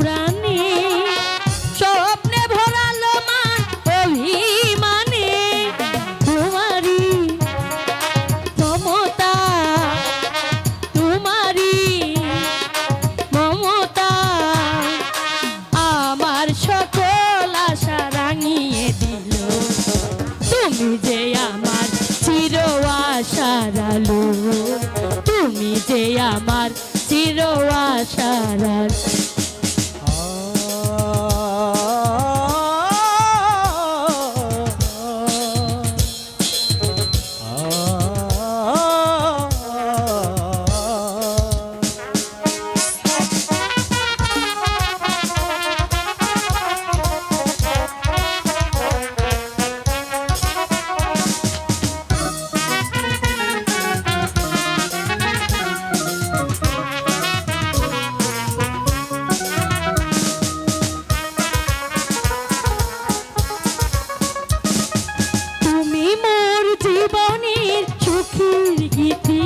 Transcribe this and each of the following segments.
প্রাণী, স্বপ্নে ভরালো মান অভিমানে। তোমারই মমতা তোমারই মমতা, আমার সকল আশা রাঙিয়ে দিল। তুমি যে আমার চির আশার আলো, তুমি যে আমার চির আশার সুখীর গীতি।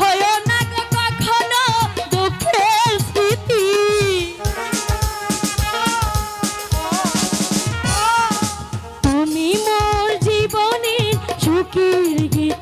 হয় না কখনো দুঃখের স্মৃতি। তুমি মোর জীবনের সুখীর গীতি।